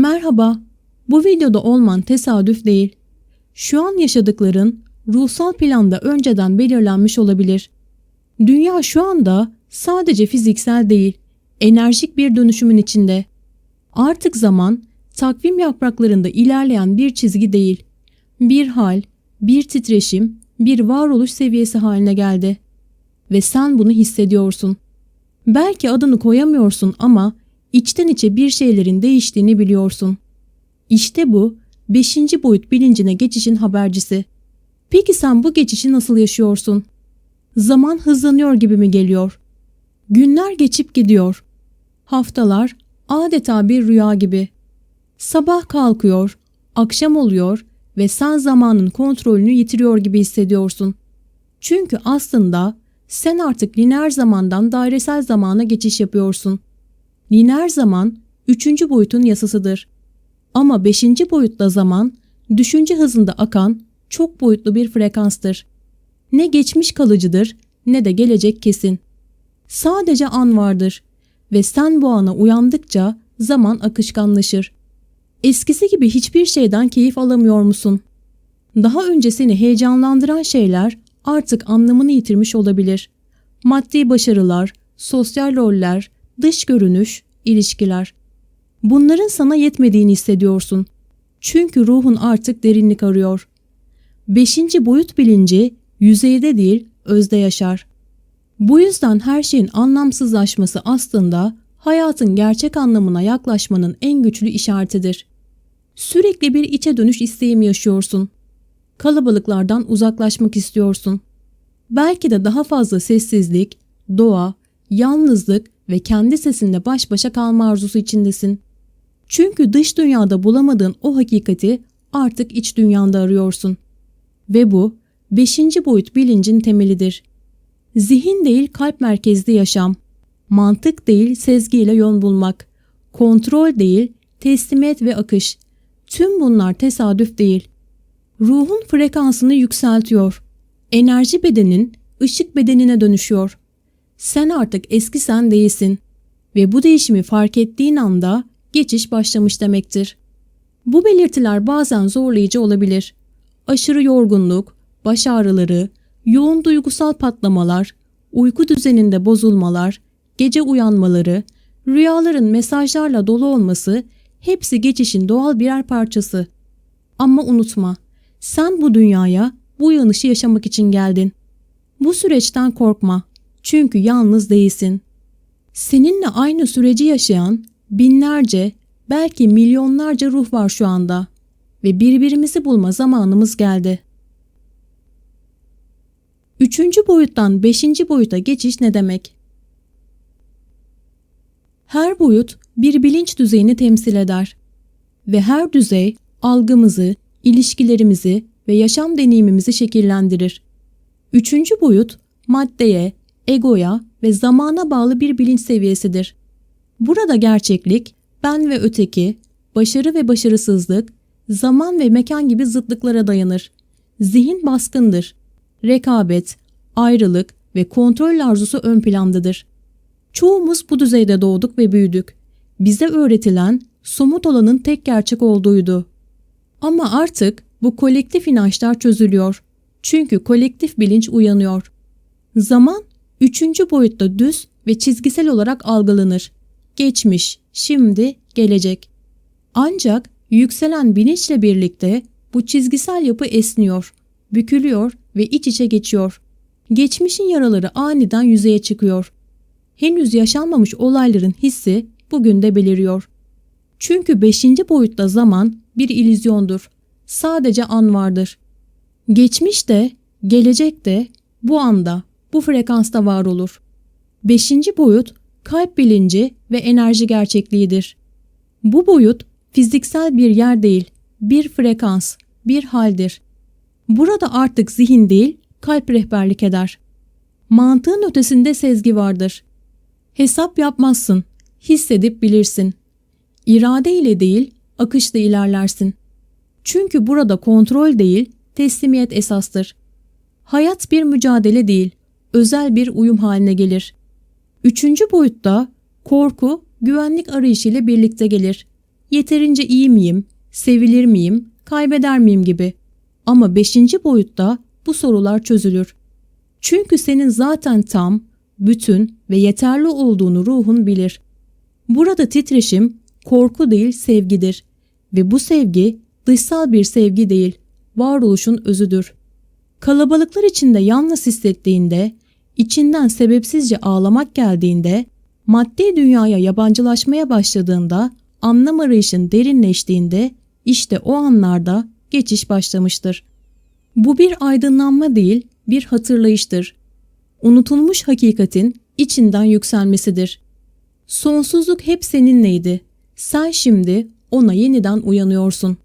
Merhaba. Bu videoda olman tesadüf değil. Şu an yaşadıkların ruhsal planda önceden belirlenmiş olabilir. Dünya şu anda sadece fiziksel değil, enerjik bir dönüşümün içinde. Artık zaman takvim yapraklarında ilerleyen bir çizgi değil, bir hal, bir titreşim, bir varoluş seviyesi haline geldi. Ve sen bunu hissediyorsun. Belki adını koyamıyorsun ama içten içe bir şeylerin değiştiğini biliyorsun. İşte bu beşinci boyut bilincine geçişin habercisi. Peki sen bu geçişi nasıl yaşıyorsun? Zaman hızlanıyor gibi mi geliyor? Günler geçip gidiyor. Haftalar adeta bir rüya gibi. Sabah kalkıyor, akşam oluyor ve sen zamanın kontrolünü yitiriyor gibi hissediyorsun. Çünkü aslında sen artık lineer zamandan dairesel zamana geçiş yapıyorsun. Lineer zaman üçüncü boyutun yasasıdır. Ama beşinci boyutta zaman düşünce hızında akan çok boyutlu bir frekanstır. Ne geçmiş kalıcıdır ne de gelecek kesin. Sadece an vardır ve sen bu ana uyandıkça zaman akışkanlaşır. Eskisi gibi hiçbir şeyden keyif alamıyor musun? Daha önce seni heyecanlandıran şeyler artık anlamını yitirmiş olabilir. Maddi başarılar, sosyal roller, dış görünüş, ilişkiler. Bunların sana yetmediğini hissediyorsun. Çünkü ruhun artık derinlik arıyor. Beşinci boyut bilinci yüzeyde değil özde yaşar. Bu yüzden her şeyin anlamsızlaşması aslında hayatın gerçek anlamına yaklaşmanın en güçlü işaretidir. Sürekli bir içe dönüş isteği mi yaşıyorsun? Kalabalıklardan uzaklaşmak istiyorsun. Belki de daha fazla sessizlik, doğa, yalnızlık ve kendi sesinle baş başa kalma arzusu içindesin. Çünkü dış dünyada bulamadığın o hakikati artık iç dünyanda arıyorsun. Ve bu beşinci boyut bilincin temelidir. Zihin değil kalp merkezli yaşam, mantık değil sezgiyle yön bulmak, kontrol değil teslimiyet ve akış. Tüm bunlar tesadüf değil. Ruhun frekansını yükseltiyor. Enerji bedenin ışık bedenine dönüşüyor. Sen artık eski sen değilsin ve bu değişimi fark ettiğin anda geçiş başlamış demektir. Bu belirtiler bazen zorlayıcı olabilir. Aşırı yorgunluk, baş ağrıları, yoğun duygusal patlamalar, uyku düzeninde bozulmalar, gece uyanmaları, rüyaların mesajlarla dolu olması hepsi geçişin doğal birer parçası. Ama unutma, sen bu dünyaya bu uyanışı yaşamak için geldin. Bu süreçten korkma. Çünkü yalnız değilsin. Seninle aynı süreci yaşayan binlerce, belki milyonlarca ruh var şu anda ve birbirimizi bulma zamanımız geldi. Üçüncü boyuttan beşinci boyuta geçiş ne demek? Her boyut bir bilinç düzeyini temsil eder ve her düzey algımızı, ilişkilerimizi ve yaşam deneyimimizi şekillendirir. Üçüncü boyut maddeye, egoya ve zamana bağlı bir bilinç seviyesidir. Burada gerçeklik, ben ve öteki, başarı ve başarısızlık, zaman ve mekan gibi zıtlıklara dayanır. Zihin baskındır. Rekabet, ayrılık ve kontrol arzusu ön plandadır. Çoğumuz bu düzeyde doğduk ve büyüdük. Bize öğretilen somut olanın tek gerçek olduğuydu. Ama artık bu kolektif inançlar çözülüyor. Çünkü kolektif bilinç uyanıyor. Zaman üçüncü boyutta düz ve çizgisel olarak algılanır. Geçmiş, şimdi, gelecek. Ancak yükselen bilinçle birlikte bu çizgisel yapı esniyor, bükülüyor ve iç içe geçiyor. Geçmişin yaraları aniden yüzeye çıkıyor. Henüz yaşanmamış olayların hissi bugün de beliriyor. Çünkü beşinci boyutta zaman bir ilizyondur. Sadece an vardır. Geçmiş de, gelecek de bu anda, bu frekansta var olur. Beşinci boyut kalp bilinci ve enerji gerçekliğidir. Bu boyut fiziksel bir yer değil, bir frekans, bir haldir. Burada artık zihin değil, kalp rehberlik eder. Mantığın ötesinde sezgi vardır. Hesap yapmazsın, hissedip bilirsin. İrade ile değil, akışla ilerlersin. Çünkü burada kontrol değil, teslimiyet esastır. Hayat bir mücadele değil, özel bir uyum haline gelir. Üçüncü boyutta korku güvenlik arayışıyla birlikte gelir. yeterince iyi miyim, sevilir miyim, kaybeder miyim gibi. Ama beşinci boyutta bu sorular çözülür. Çünkü senin zaten tam, bütün ve yeterli olduğunu ruhun bilir. Burada titreşim korku değil sevgidir ve bu sevgi dışsal bir sevgi değil, varoluşun özüdür. Kalabalıklar içinde yalnız hissettiğinde, içinden sebepsizce ağlamak geldiğinde, maddi dünyaya yabancılaşmaya başladığında, anlam arayışın derinleştiğinde, işte o anlarda geçiş başlamıştır. Bu bir aydınlanma değil, bir hatırlayıştır. Unutulmuş hakikatin içinden yükselmesidir. Sonsuzluk hep seninleydi. Sen şimdi ona yeniden uyanıyorsun.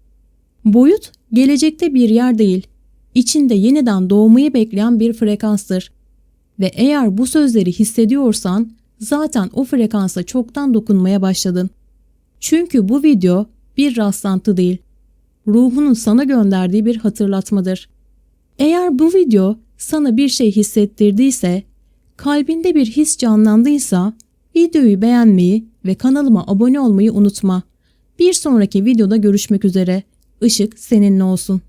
Boyut gelecekte bir yer değil, içinde yeniden doğmayı bekleyen bir frekanstır. Ve eğer bu sözleri hissediyorsan zaten o frekansa çoktan dokunmaya başladın. Çünkü bu video bir rastlantı değil. Ruhunun sana gönderdiği bir hatırlatmadır. Eğer bu video sana bir şey hissettirdiyse, kalbinde bir his canlandıysa videoyu beğenmeyi ve kanalıma abone olmayı unutma. Bir sonraki videoda görüşmek üzere. Işık seninle olsun.